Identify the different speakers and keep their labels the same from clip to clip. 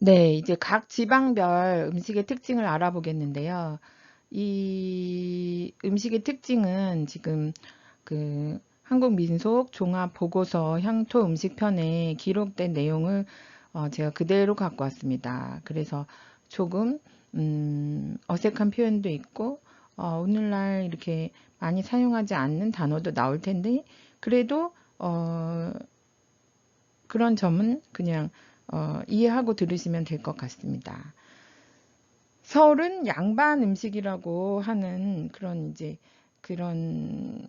Speaker 1: 네. 이제 각 지방별 음식의 특징을 알아보겠는데요. 이 음식의 특징은 지금 그 한국민속 종합보고서 향토 음식편에 기록된 내용을 어 제가 그대로 갖고 왔습니다. 그래서 조금 음 어색한 표현도 있고 어 오늘날 이렇게 많이 사용하지 않는 단어도 나올 텐데 그래도 어 그런 점은 그냥 어 이해하고 들으시면 될 것 같습니다. 서울은 양반 음식이라고 하는 그런 이제 그런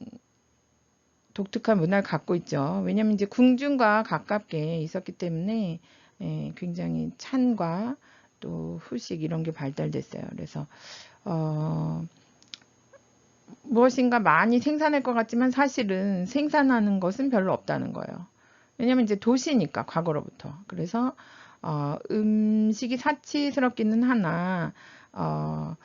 Speaker 1: 독특한 문화를 갖고 있죠. 왜냐하면 이제 궁중과 가깝게 있었기 때문에 예, 굉장히 찬과 또 후식 이런 게 발달됐어요. 그래서 어, 무엇인가 많이 생산할 것 같지만 사실은 생산하는 것은 별로 없다는 거예요. 왜냐면 이제 도시니까 과거로부터. 그래서 어, 음식이 사치스럽기는 하나 어,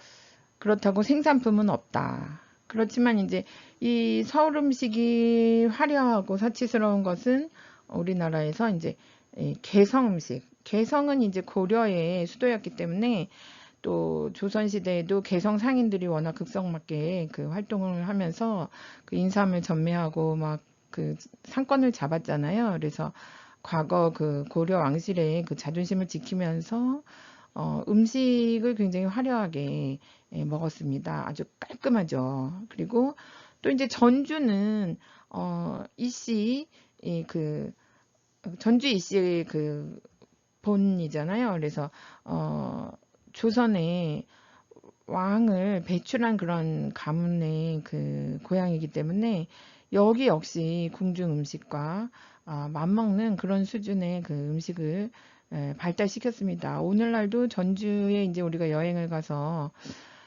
Speaker 1: 그렇다고 생산품은 없다. 그렇지만 이제 이 서울 음식이 화려하고 사치스러운 것은 우리나라에서 이제 개성 음식, 개성은 이제 고려의 수도였기 때문에 또 조선시대에도 개성 상인들이 워낙 극성맞게 그 활동을 하면서 그 인삼을 전매하고 막 그 상권을 잡았잖아요. 그래서 과거 그 고려 왕실의 그 자존심을 지키면서 어, 음식을 굉장히 화려하게 예, 먹었습니다. 아주 깔끔하죠. 그리고 또 이제 전주는 어, 이씨 그 전주 이씨의 그 본이잖아요. 그래서 어, 조선의 왕을 배출한 그런 가문의 그 고향이기 때문에 여기 역시 궁중 음식과 아, 맞먹는 그런 수준의 그 음식을 에, 발달시켰습니다. 오늘날도 전주에 이제 우리가 여행을 가서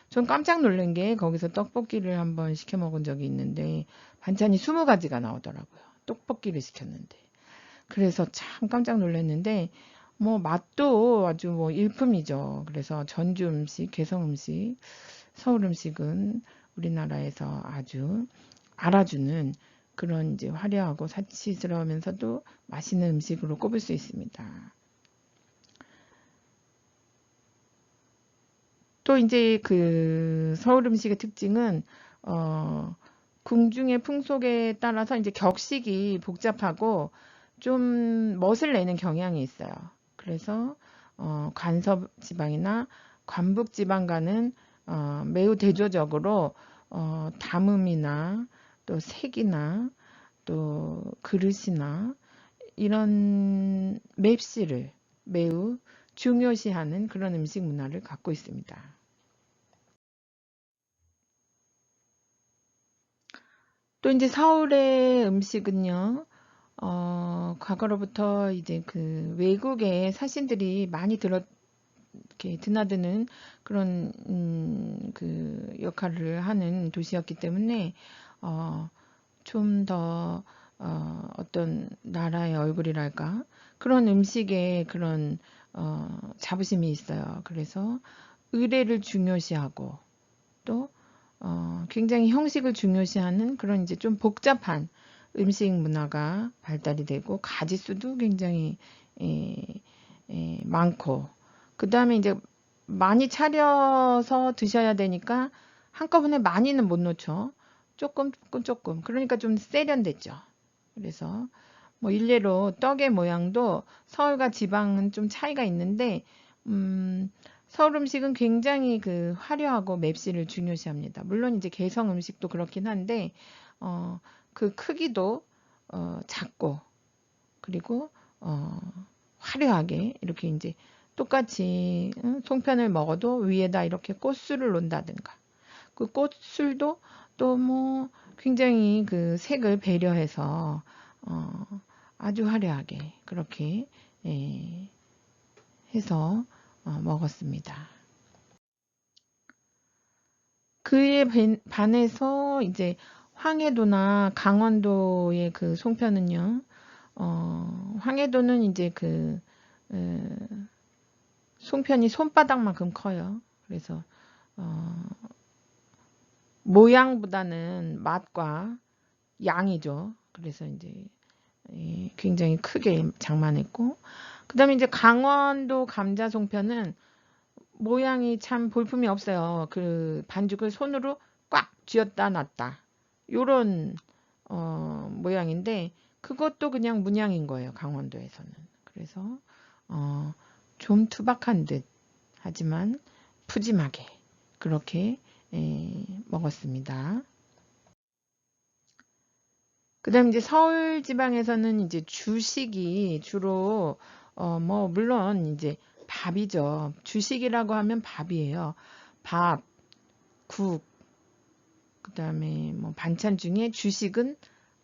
Speaker 1: 전 깜짝 놀란 게 거기서 떡볶이를 한번 시켜 먹은 적이 있는데 반찬이 20가지가 나오더라고요. 떡볶이를 시켰는데. 그래서 참 깜짝 놀랐는데 뭐 맛도 아주 뭐 일품이죠. 그래서 전주 음식, 개성 음식, 서울 음식은 우리나라에서 아주 알아주는 그런 이제 화려하고 사치스러우면서도 맛있는 음식으로 꼽을 수 있습니다. 또 이제 그 서울 음식의 특징은 어 궁중의 풍속에 따라서 이제 격식이 복잡하고 좀 멋을 내는 경향이 있어요. 그래서 어, 간섭 지방이나 관북 지방과는 어, 매우 대조적으로 어, 담음이나 또 색이나 또 그릇이나 이런 맵시를 매우 중요시하는 그런 음식 문화를 갖고 있습니다. 또 이제 서울의 음식은요, 어, 과거로부터 이제 그 외국의 사신들이 많이 들어 이렇게 드나드는 그런 음, 그 역할을 하는 도시였기 때문에 어, 좀 더 어, 어떤 나라의 얼굴이랄까 그런 음식에 그런 어, 자부심이 있어요. 그래서 의례를 중요시하고 또 어, 굉장히 형식을 중요시하는 그런 이제 좀 복잡한 음식 문화가 발달이 되고 가지수도 굉장히 에, 에, 많고 그 다음에 이제 많이 차려서 드셔야 되니까 한꺼번에 많이는 못 놓죠. 조금 조금 조금 그러니까 좀 세련됐죠. 그래서 뭐 일례로 떡의 모양도 서울과 지방은 좀 차이가 있는데 음, 서울 음식은 굉장히 그 화려하고 맵시를 중요시합니다. 물론 이제 개성 음식도 그렇긴 한데 어, 그 크기도 어, 작고 그리고 어, 화려하게 이렇게 이제 똑같이 송편을 먹어도 위에다 이렇게 꽃술을 놓는다든가 그 꽃술도 또 뭐 굉장히 그 색을 배려해서 어, 아주 화려하게 그렇게 예, 해서 어, 먹었습니다. 그에 반해서 이제 황해도나 강원도의 그 송편은요. 어, 황해도는 이제 그 에, 송편이 손바닥만큼 커요. 그래서 어, 모양보다는 맛과 양이죠. 그래서 이제 굉장히 크게 장만했고 그 다음에 이제 강원도 감자 송편은 모양이 참 볼품이 없어요. 그 반죽을 손으로 꽉 쥐었다 놨다. 요런 어, 모양인데 그것도 그냥 문양인 거예요. 강원도에서는. 그래서 어, 좀 투박한 듯 하지만 푸짐하게 그렇게 에, 먹었습니다. 그 다음 이제 서울 지방에서는 이제 주식이 주로 어 뭐 물론 이제 밥이죠. 주식이라고 하면 밥이에요. 밥, 국, 그 다음에 뭐 반찬 중에 주식은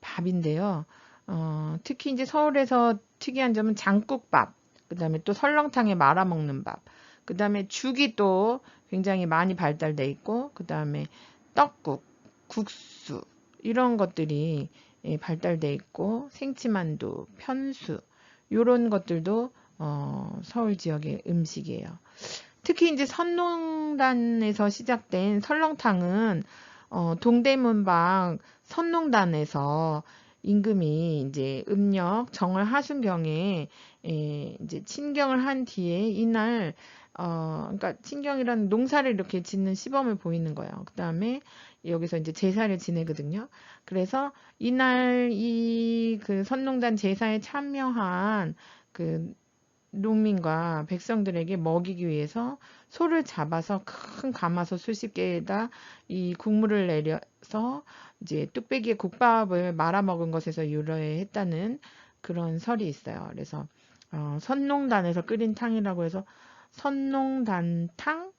Speaker 1: 밥인데요. 어, 특히 이제 서울에서 특이한 점은 장국밥, 그 다음에 또 설렁탕에 말아 먹는 밥, 그 다음에 죽이 또 굉장히 많이 발달돼 있고, 그 다음에 떡국, 국수 이런 것들이 예, 발달돼 있고 생치만두, 편수 요런 것들도 어, 서울 지역의 음식이에요. 특히 이제 선농단에서 시작된 설렁탕은 어, 동대문 밖 선농단에서 임금이 이제 음력 정월 하순경에 에, 이제 친경을 한 뒤에 이날 어, 그러니까 친경이라는 농사를 이렇게 짓는 시범을 보이는 거예요. 그 다음에 여기서 이제 제사를 지내거든요. 그래서 이날 이 그 선농단 제사에 참여한 그 농민과 백성들에게 먹이기 위해서 소를 잡아서 큰 가마솥 수십 개에다 이 국물을 내려서 이제 뚝배기에 국밥을 말아 먹은 것에서 유래했다는 그런 설이 있어요. 그래서 어, 선농단에서 끓인 탕이라고 해서 선농단탕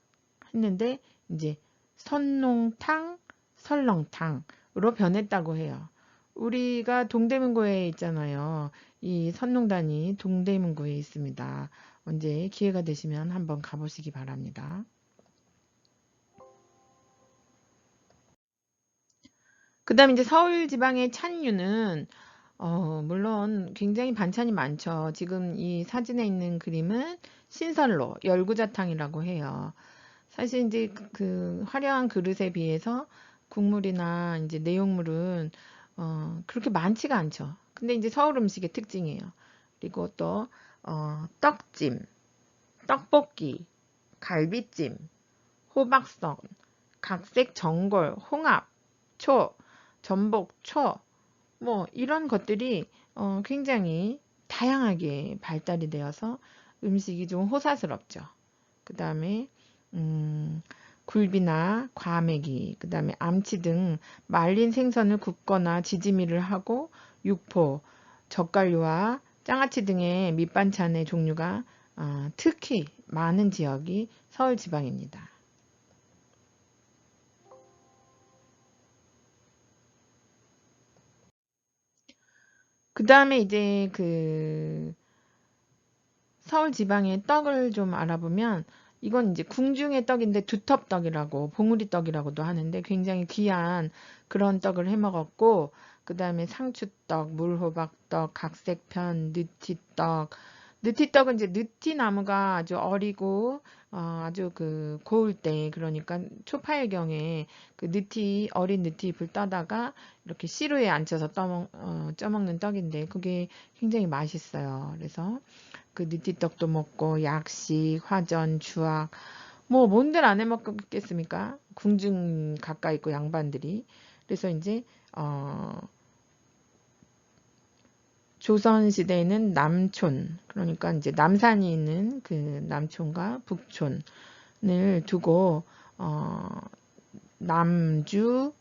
Speaker 1: 했는데 이제 선농탕, 설렁탕으로 변했다고 해요. 우리가 동대문구에 있잖아요. 이 선농단이 동대문구에 있습니다. 언제 기회가 되시면 한번 가보시기 바랍니다. 그 다음에 이제 서울 지방의 찬류는 어, 물론 굉장히 반찬이 많죠. 지금 이 사진에 있는 그림은 신선로 열구자탕이라고 해요. 사실 이제 그, 그 화려한 그릇에 비해서 국물이나 이제 내용물은 어, 그렇게 많지가 않죠. 근데 이제 서울 음식의 특징이에요. 그리고 또 어, 떡찜, 떡볶이, 갈비찜, 호박선, 각색 전골, 홍합, 초, 전복, 초, 뭐 이런 것들이 어, 굉장히 다양하게 발달이 되어서 음식이 좀 호사스럽죠. 그 다음에 음, 굴비나 과메기, 그 다음에 암치 등 말린 생선을 굽거나 지짐이를 하고 육포, 젓갈류와 장아찌 등의 밑반찬의 종류가 어, 특히 많은 지역이 서울 지방입니다. 그 다음에 이제 그 서울 지방의 떡을 좀 알아보면 이건 이제 궁중의 떡인데 두텁떡이라고 봉우리 떡이라고도 하는데 굉장히 귀한 그런 떡을 해 먹었고 그 다음에 상추떡, 물호박떡, 각색편, 느티떡 느티떡은 이제 느티나무가 아주 어리고 어, 아주 그 고울 때 그러니까 초파일경에 그 느티 어린 느티잎을 따다가 이렇게 시루에 앉혀서 떠먹, 어, 쪄먹는 떡인데 그게 굉장히 맛있어요. 그래서 그 느티떡도 먹고 약식, 화전, 주악 뭐 뭔들 안 해먹겠습니까? 궁중 가까이 있고 양반들이. 그래서 이제 어 조선 시대에는 남촌. 그러니까 이제 남산이 있는 그 남촌과 북촌을 두고 어 남주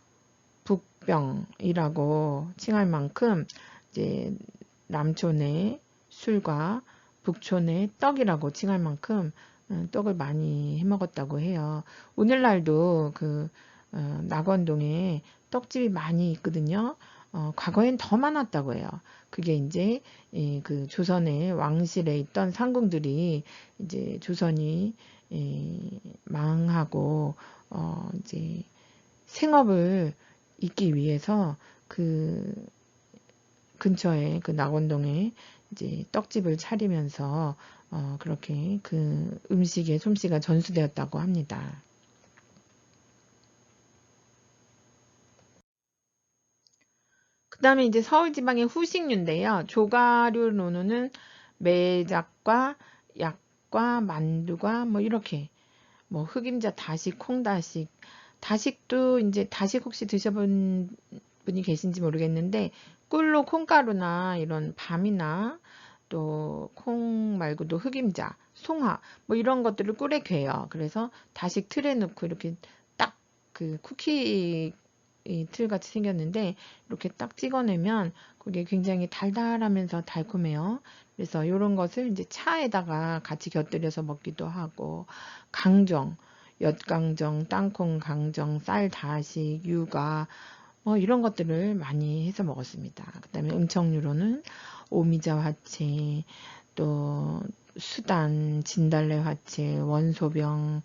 Speaker 1: 북병이라고 칭할 만큼 이제 남촌의 술과 북촌의 떡이라고 칭할 만큼 어, 떡을 많이 해 먹었다고 해요. 오늘날도 그 어, 낙원동에 떡집이 많이 있거든요. 어, 과거엔 더 많았다고 해요. 그게 이제 이, 그 조선의 왕실에 있던 상궁들이 이제 조선이 이, 망하고 어, 이제 생업을 잇기 위해서 그 근처에 그 낙원동에 이제 떡집을 차리면서 어, 그렇게 그 음식의 솜씨가 전수되었다고 합니다. 그 다음에 이제 서울 지방의 후식류인데요. 조가류 노노는 매작과 약과 만두가 뭐 이렇게 뭐 흑임자 다식, 콩다식, 다식도 이제 다식 혹시 드셔본 분이 계신지 모르겠는데 꿀로 콩가루나 이런 밤이나 또 콩 말고도 흑임자, 송화 뭐 이런 것들을 꿀에 괴요. 그래서 다식 틀에 넣고 이렇게 딱 그 쿠키 이 틀같이 생겼는데 이렇게 딱 찍어내면 그게 굉장히 달달하면서 달콤해요. 그래서 이런 것을 이제 차에다가 같이 곁들여서 먹기도 하고 강정, 엿강정, 땅콩 강정, 쌀 다식, 육아 뭐 이런 것들을 많이 해서 먹었습니다. 그 다음에 음청류로는 오미자 화채, 또 수단, 진달래 화채, 원소병,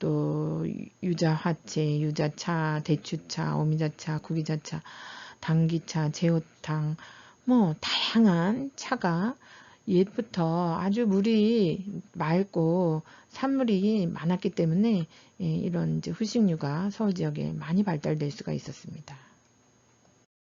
Speaker 1: 또 유자 화채, 유자차, 대추차, 오미자차, 구기자차, 당기차, 제호탕, 뭐 다양한 차가 옛부터 아주 물이 맑고 산물이 많았기 때문에 예, 이런 이제 후식류가 서울 지역에 많이 발달될 수가 있었습니다.